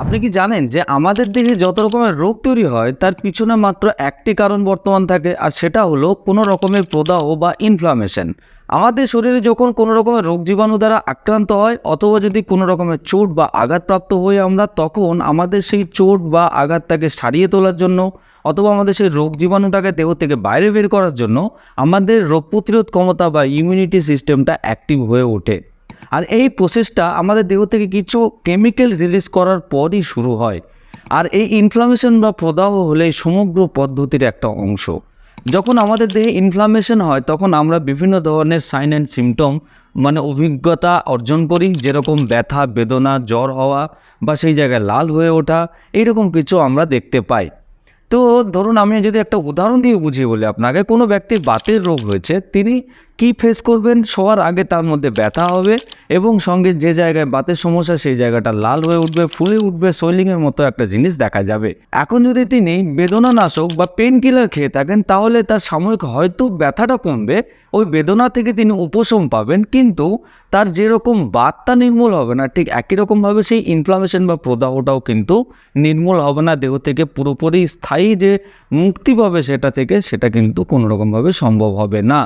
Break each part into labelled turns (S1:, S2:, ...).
S1: আপনি কি জানেন যে আমাদের দেহে যত রকমের রোগ তৈরি হয়, তার পিছনে মাত্র একটি কারণ বর্তমান থাকে, আর সেটা হলো কোনো রকমের প্রদাহ বা ইনফ্লামেশন আমাদের শরীরে যখন কোনো রকমের রোগ জীবাণু দ্বারা আক্রান্ত হয়, অথবা যদি কোনো রকমের চোট বা আঘাতপ্রাপ্ত হই আমরা, তখন আমাদের সেই চোট বা আঘাতটাকে সারিয়ে তোলার জন্য, অথবা আমাদের সেই রোগ জীবাণুটাকে দেহ থেকে বাইরে বের করার জন্য, আমাদের রোগ প্রতিরোধ ক্ষমতা বা ইমিউনিটি সিস্টেমটা অ্যাক্টিভ হয়ে ওঠে। আর এই প্রসেসটা আমাদের দেহ থেকে কিছু কেমিক্যাল রিলিজ করার পরই শুরু হয়। আর এই ইনফ্লামেশন বা প্রদাহ হলে সমগ্র পদ্ধতির একটা অংশ। যখন আমাদের দেহে ইনফ্লামেশন হয়, তখন আমরা বিভিন্ন ধরনের সাইন অ্যান্ড সিমটম মানে অভিজ্ঞতা অর্জন করি, যেরকম ব্যথা, বেদনা, জ্বর হওয়া বা সেই জায়গায় লাল হয়ে ওঠা, এইরকম কিছু আমরা দেখতে পাই। তো ধরুন আমি যদি একটা উদাহরণ দিয়ে বুঝিয়ে বলি আপনাকে, কোনো ব্যক্তির বাতের রোগ হয়েছে, তিনি কি ফেস করবেন? সবার আগে তার মধ্যে ব্যথা হবে এবং সঙ্গে যে জায়গায় বাতের সমস্যা, সেই জায়গাটা লাল হয়ে উঠবে, ফুলে উঠবে, সোয়েলিংয়ের মতো একটা জিনিস দেখা যাবে। এখন যদি তিনি বেদনানাশক বা পেন কিলার খেয়ে থাকেন, তাহলে তার সাময়িক হয়তো ব্যথাটা কমবে। ওই বেদনা থেকে তিনি উপশম পাবেন, কিন্তু তার যেরকম বাতটা নির্মূল হবে না, ঠিক একই রকমভাবে সেই ইনফ্লামেশন বা প্রদাহটাও কিন্তু নির্মূল হবে না। দেহ থেকে পুরোপুরি স্থায়ী যে মুক্তি পাবে সেটা থেকে, সেটা কিন্তু কোনো রকমভাবে সম্ভব হবে না।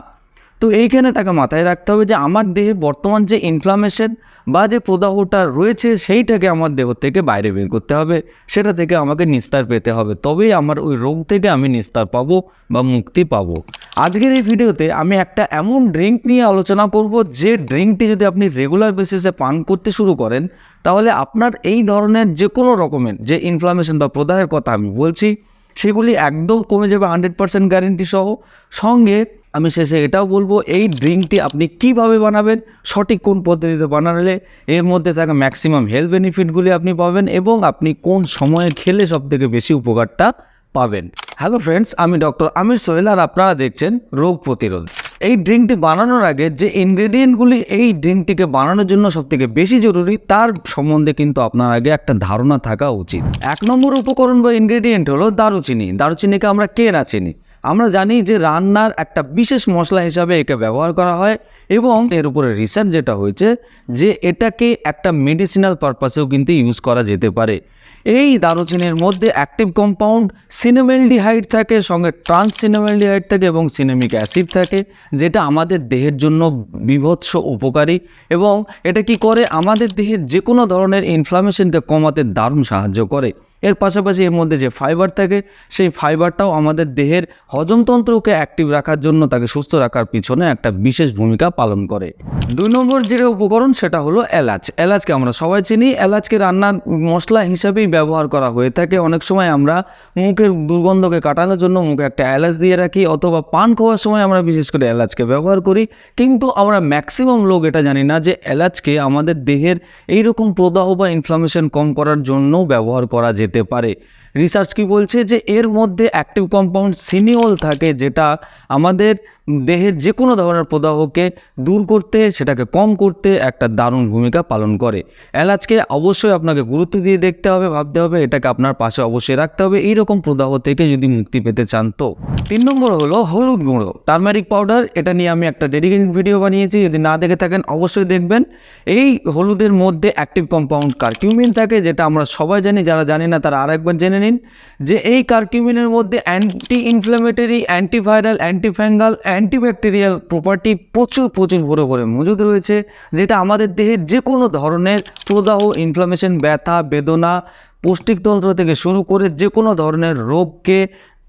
S1: তো এইখানে তাকে মাথায় রাখতে হবে যে আমার দেহে বর্তমান যে ইনফ্লামেশন বা যে প্রদাহটা রয়েছে সেইটাকে আমার দেহ থেকে বাইরে বের করতে হবে। সেটা থেকে আমাকে নিস্তার পেতে হবে। তবেই আমার ওই রোগ থেকে আমি নিস্তার পাবো বা মুক্তি পাবো। আজকের এই ভিডিওতে আমি একটা এমন ড্রিঙ্ক নিয়ে আলোচনা করব, যে ড্রিঙ্কটি যদি আপনি রেগুলার বেসিসে পান করতে শুরু করেন, তাহলে আপনার এই ধরনের যে কোনো রকমের যে ইনফ্লামেশন বা প্রদাহের কথা আমি বলছি, সেগুলি একদম কমে যাবে হান্ড্রেড পার্সেন্ট গ্যারেন্টি সহ। সঙ্গে আমি শেষে এটাও বলব, এই ড্রিঙ্কটি আপনি কীভাবে বানাবেন, সঠিক কোন পদ্ধতিতে বানালে এর মধ্যে থাকা ম্যাক্সিমাম হেলথ বেনিফিটগুলি আপনি পাবেন এবং আপনি কোন সময়ে খেলে সবথেকে বেশি উপকারটা পাবেন। হ্যালো ফ্রেন্ডস আমি ডক্টর আমির সোহেল আর আপনারা দেখছেন রোগ প্রতিরোধ। এই ড্রিঙ্কটি বানানোর আগে যে ইনগ্রেডিয়েন্টগুলি এই ড্রিঙ্কটিকে বানানোর জন্য সবথেকে বেশি জরুরি, তার সম্বন্ধে কিন্তু আপনার আগে একটা ধারণা থাকা উচিত। এক নম্বর উপকরণ বা ইনগ্রেডিয়েন্ট হলো দারুচিনি। দারুচিনিকে আমরা কে না চিনি? আমরা জানি যে রান্নার একটা বিশেষ মশলা হিসাবে একে ব্যবহার করা হয় এবং এর উপরে রিসার্চ যেটা হয়েছে যে এটাকে একটা মেডিসিনাল পারপাসেও কিন্তু ইউজ করা যেতে পারে। এই দারুচিনির মধ্যে অ্যাক্টিভ কম্পাউন্ড সিনেমেলডিহাইড থাকে, সঙ্গে ট্রান্স সিনেমেলডিহাইড থাকে এবং সিনেমিক অ্যাসিড থাকে, যেটা আমাদের দেহের জন্য বিভৎস উপকারী এবং এটা কি করে? আমাদের দেহের যে কোনো ধরনের ইনফ্লামেশনকে কমাতে দারুণ সাহায্য করে। এর পাশাপাশি এর মধ্যে যে ফাইবার থাকে, সেই ফাইবারটাও আমাদের দেহের হজমতন্ত্রকে অ্যাক্টিভ রাখার জন্য তাকে সুস্থ রাখার পিছনে একটা বিশেষ ভূমিকা পালন করে। দুই নম্বর যেটা উপকরণ সেটা হলো এলাচ। এলাচকে আমরা সবাই চিনি। এলাচকে রান্নার মশলা হিসাবেই ব্যবহার করা হয়ে থাকে। অনেক সময় আমরা মুখের দুর্গন্ধকে কাটানোর জন্য মুখে একটা এলাচ দিয়ে রাখি অথবা পান খাওয়ার সময় আমরা বিশেষ করে এলাচকে ব্যবহার করি। কিন্তু আমরা ম্যাক্সিমাম লোক এটা জানি না যে এলাচকে আমাদের দেহের এইরকম প্রদাহ বা ইনফ্লামেশন কম করার জন্যও ব্যবহার করা যেতে পারে। রিসার্চ কি বলছে যে এর মধ্যে অ্যাক্টিভ কম্পাউন্ড সিনিওল থাকে যেটা আমাদের দেহের যে কোনো ধরনের প্রদাহকে দূর করতে, সেটাকে কম করতে একটা দারুণ ভূমিকা পালন করে। এলাচকে অবশ্যই আপনাকে গুরুত্ব দিয়ে দেখতে হবে, ভাবতে হবে, এটাকে আপনার পাশে অবশ্যই রাখতে হবে। এই রকম প্রদাহ থেকে যদি মুক্তি পেতে চান তো। তিন নম্বর হলো হলুদ গুঁড়ো। টার্মারিক পাউডার, এটা নিয়ে আমি একটা ডেডিকেটেড ভিডিও বানিয়েছি, যদি না দেখে থাকেন অবশ্যই দেখবেন। এই হলুদের মধ্যে অ্যাক্টিভ কম্পাউন্ড কার্কিউমিন থাকে, যেটা আমরা সবাই জানি, যারা জানি না তারা আরেকবার জেনে নিন। যে এই কার্কিউমিনের মধ্যে anti inflammatory antiviral antifungal antibacterial property প্রচুর প্রচুর ভরে ভরে মজুদ রয়েছে, যেটা আমাদের দেহের যে কোনো ধরনের প্রদাহ ইনফ্লামেশন ব্যথা, বেদনা, পৌষ্টিকতন্ত্র থেকে শুরু করে যে কোনো ধরনের রোগকে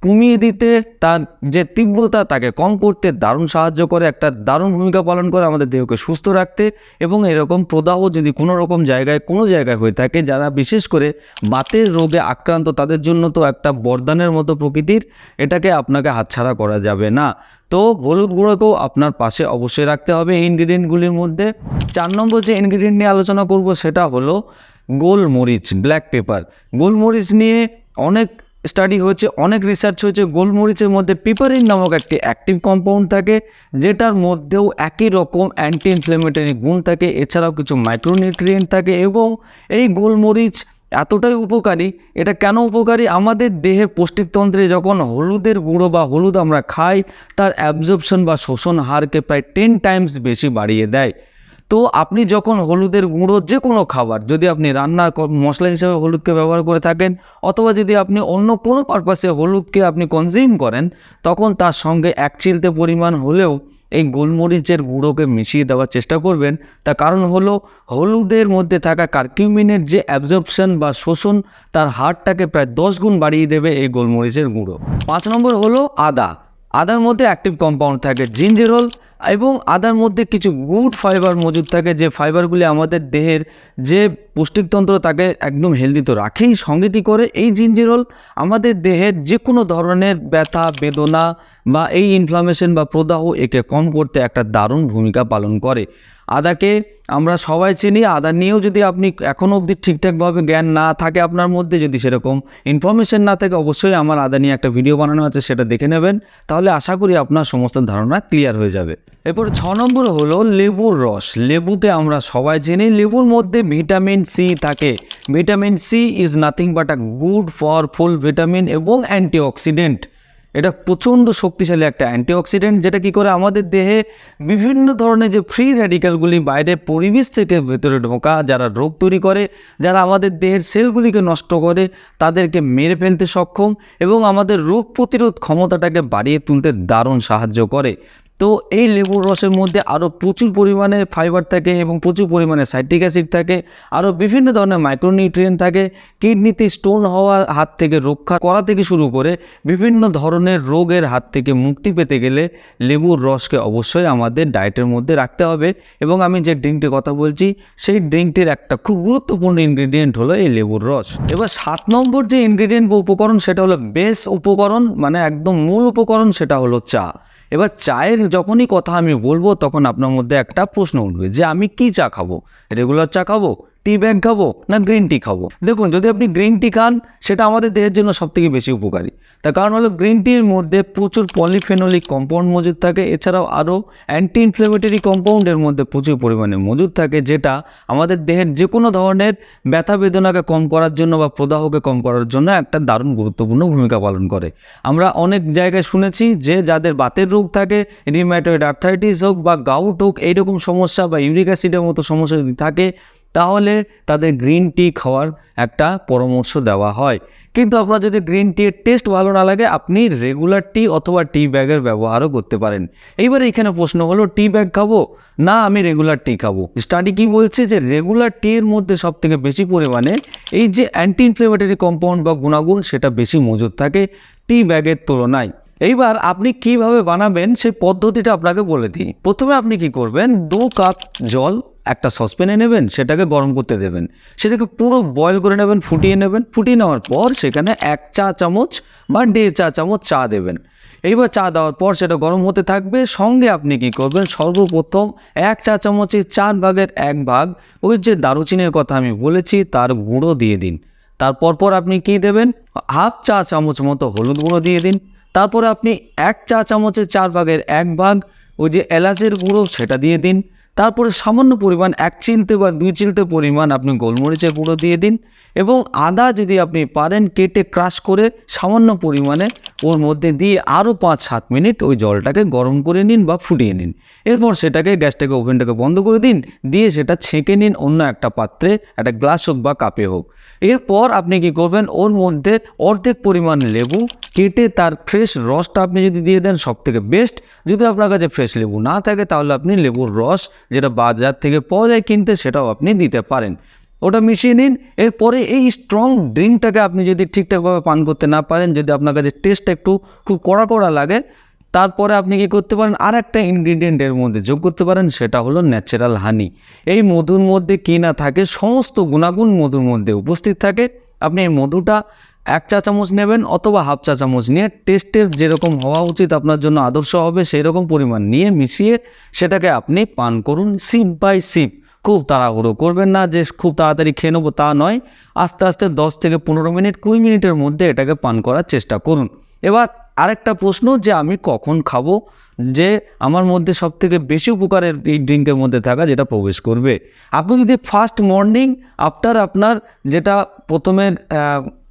S1: কমিয়ে দিতে, তার যে তীব্রতা, তাকে কম করতে দারুণ সাহায্য করে, একটা দারুণ ভূমিকা পালন করে আমাদের দেহকে সুস্থ রাখতে এবং এরকম প্রদাহ যদি কোনো রকম জায়গায়, কোনো জায়গায় হয়ে থাকে, যারা বিশেষ করে বাতের রোগে আক্রান্ত, তাদের জন্য তো একটা বরদানের মতো প্রকৃতির, এটাকে আপনাকে হাতছাড়া করা যাবে না। তো হলুদ গুঁড়োকেও আপনার পাশে অবশ্যই রাখতে হবে এই ইনগ্রিডিয়েন্টগুলির মধ্যে। চার নম্বর যে ইনগ্রিডিয়েন্ট নিয়ে আলোচনা করব, সেটা হলো গোলমরিচ, ব্ল্যাক পেপার। গোলমরিচ নিয়ে অনেক স্টাডি হয়েছে, অনেক রিসার্চ হয়েছে, গোলমরিচের মধ্যে পিপারিন নামক একটি অ্যাক্টিভ কম্পাউন্ড থাকে, যেটার মধ্যেও একই রকম অ্যান্টি ইনফ্লেমেটরি গুণ থাকে, এছাড়াও কিছু মাইক্রোনিউট্রিয়েন্ট থাকে এবং এই গোলমরিচ এতটাই উপকারী, এটা কেন উপকারী? আমাদের দেহের পৌষ্টিকতন্ত্রে যখন হলুদের গুঁড়ো বা হলুদ আমরা খাই, তার অ্যাবজর্পশন বা শোষণ হারকে প্রায় টেন টাইমস বেশি বাড়িয়ে দেয়। তো আপনি যখন হলুদের গুঁড়ো যে কোনো খাবার, যদি আপনি রান্না মশলা হিসেবে হলুদকে ব্যবহার করে থাকেন, অথবা যদি আপনি অন্য কোনো পারপাসে হলুদকে আপনি কনজিউম করেন, তখন তার সঙ্গে এক চিলতে পরিমাণ হলেও এই গোলমরিচের গুঁড়োকে মিশিয়ে দেওয়ার চেষ্টা করবেন। তার কারণ হলো, হলুদের মধ্যে থাকা কার্কিউমিনের যে অ্যাবজর্পশন বা শোষণ, তার হারটাকে প্রায় দশ গুণ বাড়িয়ে দেবে এই গোলমরিচের গুঁড়ো। পাঁচ নম্বর হলো আদা। আদার মধ্যে অ্যাক্টিভ কম্পাউন্ড থাকে জিঞ্জেরল এবং আদার মধ্যে কিছু গুড ফাইবার মজুদ থাকে যে ফাইবারগুলি আমাদের দেহের যে পুষ্টিকতন্ত্র তাকে একদম হেলদি তো রাখেই। সঙ্গে কী করে? এই জিঞ্জিরল আমাদের দেহের যে কোনো ধরনের ব্যথা, বেদনা বা এই ইনফ্লামেশন বা প্রদাহ একে কম করতে একটা দারুণ ভূমিকা পালন করে। আদাকে আমরা সবাই চিনি, আদা নিয়েও যদি আপনি এখনও অবধি ঠিকঠাকভাবে জ্ঞান না থাকে আপনার মধ্যে যদি সেরকম ইনফরমেশন না থাকে, অবশ্যই আমার আদা নিয়ে একটা ভিডিও বানানো আছে, সেটা দেখে নেবেন। তাহলে আশা করি আপনার সমস্ত ধারণা ক্লিয়ার হয়ে যাবে। এরপর ছ নম্বর হলো লেবুর রস। লেবুকে আমরা সবাই চিনি। লেবুর মধ্যে ভিটামিন সি থাকে। Vitamin C is nothing but a good for full vitamin এবং অ্যান্টিঅক্সিডেন্ট এটা প্রচণ্ড শক্তিশালী একটা অ্যান্টিঅক্সিডেন্ট, যেটা কি করে আমাদের দেহে বিভিন্ন ধরনের যে ফ্রি র্যাডিক্যালগুলি বাইরে পরিবেশ থেকে ভেতরে ঢোকা, যারা রোগ তৈরি করে, যারা আমাদের দেহের সেলগুলিকে নষ্ট করে, তাদেরকে মেরে ফেলতে সক্ষম এবং আমাদের রোগ প্রতিরোধ ক্ষমতাটাকে বাড়িয়ে তুলতে দারুণ সাহায্য করে। তো এই লেবুর রসের মধ্যে আরও প্রচুর পরিমাণে ফাইবার থাকে এবং প্রচুর পরিমাণে সাইট্রিক অ্যাসিড থাকে আরও বিভিন্ন ধরনের মাইক্রোনিউট্রিয়েন্ট থাকে, কিডনিতে স্টোন হওয়ার হাত থেকে রক্ষা করা থেকে শুরু করে বিভিন্ন ধরনের রোগের হাত থেকে মুক্তি পেতে গেলে লেবুর রসকে অবশ্যই আমাদের ডায়েটের মধ্যে রাখতে হবে এবং আমি যে ড্রিঙ্কটির কথা বলছি, সেই ড্রিঙ্কটির একটা খুব গুরুত্বপূর্ণ ইনগ্রিডিয়েন্ট হলো এই লেবুর রস। এবার সাত নম্বর যে ইনগ্রিডিয়েন্ট বা উপকরণ, সেটা হলো বেস উপকরণ মানে একদম মূল উপকরণ, সেটা হলো চা। এবার চায়ের যখনই কথা আমি বলব, তখন আপনার মধ্যে একটা প্রশ্ন উঠবে যে, আমি কি চা খাব? রেগুলার চা খাব? টি ব্যাগ খাব? না গ্রিন টি খাব? দেখুন, যদি আপনি গ্রিন টি খান, সেটা আমাদের দেহের জন্য সবথেকে বেশি উপকারী। তার কারণ হলো গ্রিন টির মধ্যে প্রচুর পলিফেনলিক কম্পাউন্ড মজুদ থাকে। এছাড়াও আরও অ্যান্টি ইনফ্লেমেটরি কম্পাউন্ডের মধ্যে প্রচুর পরিমাণে মজুদ থাকে, যেটা আমাদের দেহের যে কোনো ধরনের ব্যথা বেদনাকে কম করার জন্য বা প্রদাহকে কম করার জন্য একটা দারুণ গুরুত্বপূর্ণ ভূমিকা পালন করে। আমরা অনেক জায়গায় শুনেছি যে যাদের বাতের রোগ থাকে রিম্যাটয়েড আর্থাইটিস হোক বা গাউট হোক, এইরকম সমস্যা বা ইউরিক অ্যাসিডের মতো সমস্যা যদি থাকে, তাহলে তাদের গ্রিন টি খাওয়ার একটা পরামর্শ দেওয়া হয়। কিন্তু আপনার যদি গ্রিন টির টেস্ট ভালো না লাগে, আপনি রেগুলার টি অথবা টি ব্যাগের ব্যবহারও করতে পারেন। এইবারে এখানে প্রশ্ন হলো টি ব্যাগ খাব? না, আমি রেগুলার টি খাব। স্টাডি কি বলছে যে রেগুলার টির মধ্যে সব থেকে বেশি পরিমাণে এই যে অ্যান্টি ইনফ্লেমেটরি কম্পাউন্ড বা গুণাগুণ, সেটা বেশি মজুদ থাকে টি ব্যাগের তুলনায়। এইবার আপনি কীভাবে বানাবেন, সেই পদ্ধতিটা আপনাকে বলে দিই। প্রথমে আপনি কি করবেন, দু কাপ জল একটা সসপ্যানে নেবেন, সেটাকে গরম করতে দেবেন। সেটাকে পুরো বয়েল করে নেবেন, ফুটিয়ে নেবেন। ফুটিয়ে নেওয়ার পর সেখানে এক চা চামচ বা দেড় চা চামচ চা দেবেন। এইবার চা দেওয়ার পর সেটা গরম হতে থাকবে। সঙ্গে আপনি কি করবেন, সর্বপ্রথম এক চা চামচের চার ভাগের এক ভাগ, ওই যে দারুচিনির কথা আমি বলেছি, তার গুঁড়ো দিয়ে দিন। তারপর পর আপনি কি দেবেন? হাফ চা চামচ মতো হলুদ গুঁড়ো দিয়ে দিন। তারপরে আপনি এক চা চামচের চার ভাগের এক ভাগ, ওই যে এলাচের গুঁড়ো, সেটা দিয়ে দিন। তারপরে সামান্য পরিমাণ, এক চিলতে বা দুই চিলতে পরিমাণ আপনি গোলমরিচের গুঁড়ো দিয়ে দিন এবং আদা যদি আপনি পারেন কেটে ক্রাশ করে সামান্য পরিমাণে ওর মধ্যে দিয়ে আরও পাঁচ সাত মিনিট ওই জলটাকে গরম করে নিন বা ফুটিয়ে নিন। এরপর সেটাকে গ্যাসটাকে, ওভেনটাকে বন্ধ করে দিন, দিয়ে সেটা ছেঁকে নিন অন্য একটা পাত্রে, একটা গ্লাস হোক বা কাপে হোক। এরপর আপনি কি করবেন? ওর মধ্যে অর্ধেক পরিমাণ লেবু কেটে তার ফ্রেশ রসটা আপনি যদি দিয়ে দেন সব থেকে বেস্ট যদি আপনার কাছে ফ্রেশ লেবু না থাকে, তাহলে আপনি লেবুর রস যেটা বাজার থেকে পাওয়া যায় কিনতে, সেটাও আপনি দিতে পারেন। ওটা মিশিয়ে নিন। এরপরে এই স্ট্রং ড্রিঙ্কটাকে আপনি যদি ঠিকঠাকভাবে পান করতে না পারেন, যদি আপনার কাছে টেস্ট একটু খুব কড়া কড়া লাগে তারপরে আপনি কি করতে পারেন? আর একটা ইনগ্রিডিয়েন্ট এর মধ্যে যোগ করতে পারেন, সেটা হলো ন্যাচারাল হানি এই মধুর মধ্যে কি না থাকে, সমস্ত গুণাগুণ মধুর মধ্যে উপস্থিত থাকে। আপনি এই মধুটা এক চা চামচ নেবেন অথবা হাফ চা চামচ নিয়ে টেস্টের যেরকম হওয়া উচিত আপনার জন্য আদর্শ হবে সেই রকম পরিমাণ নিয়ে মিশিয়ে সেটাকে আপনি পান করুন সিপ বাই সিপ খুব তাড়াহুড়ো করবেন না, যে খুব তাড়াতাড়ি খেয়ে নেব তা নয়। আস্তে আস্তে দশ থেকে পনেরো মিনিট, কুড়ি মিনিটের মধ্যে এটাকে পান করার চেষ্টা করুন। এবার আরেকটা প্রশ্ন যে আমি কখন খাব? যে আমার মধ্যে সব থেকে বেশি উপকারের এই ড্রিঙ্কের মধ্যে থাকা যেটা প্রবেশ করবে। আপনি যদি ফার্স্ট মর্নিং আফটার আপনার যেটা প্রথমে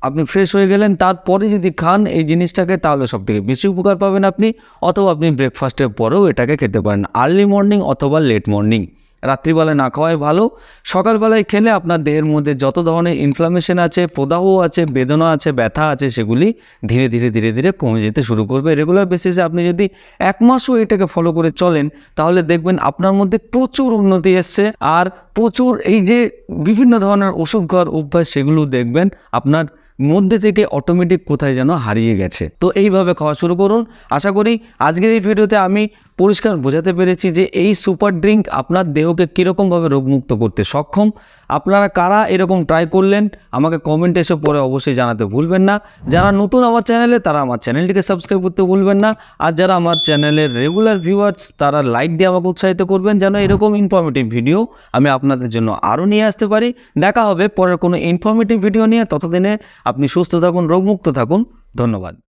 S1: আপনি ফ্রেশ হয়ে গেলেন, তারপরে যদি খান এই জিনিসটাকে, তাহলে সব থেকে বেশি উপকার পাবেন আপনি। অথবা আপনি ব্রেকফাস্টের পরেও এটাকে খেতে পারেন। আর্লি মর্নিং অথবা লেট মর্নিং রাত্রিবেলায় না খাওয়াই ভালো। সকালবেলায় খেলে আপনার দেহের মধ্যে যত ধরনের ইনফ্লামেশন আছে, প্রদাহ আছে, বেদনা আছে, ব্যথা আছে, সেগুলি ধীরে ধীরে ধীরে ধীরে কমে যেতে শুরু করবে। রেগুলার বেসিসে আপনি যদি এক মাসও এটাকে ফলো করে চলেন, তাহলে দেখবেন আপনার মধ্যে প্রচুর উন্নতি এসছে। আর প্রচুর এই যে বিভিন্ন ধরনের ওষুধঘর অভ্যাস, সেগুলো দেখবেন আপনার মধ্যে থেকে অটোমেটিক কোথায় যেন হারিয়ে গেছে। তো এইভাবে খাওয়া শুরু করুন। আশা করি আজকের এই ভিডিওতে আমি পরিষ্কার বোঝাতে পেরেছি যে এই সুপার ড্রিঙ্ক আপনার দেহকে কীরকমভাবে রোগমুক্ত করতে সক্ষম। আপনারা কারা এরকম ট্রাই করলেন, আমাকে কমেন্ট এসে পরে অবশ্যই জানাতে ভুলবেন না। যারা নতুন আমার চ্যানেলে তারা আমার চ্যানেলটিকে সাবস্ক্রাইব করতে ভুলবেন না। আর যারা আমার চ্যানেলের রেগুলার ভিউয়ার্স তারা লাইক দিয়ে আমাকে উৎসাহিত করবেন যেন এরকম ইনফরমেটিভ ভিডিও আমি আপনাদের জন্য আরও নিয়ে আসতে পারি। দেখা হবে পরের কোনো ইনফরমেটিভ ভিডিও নিয়ে। ততদিনে আপনি সুস্থ থাকুন, রোগমুক্ত থাকুন। ধন্যবাদ।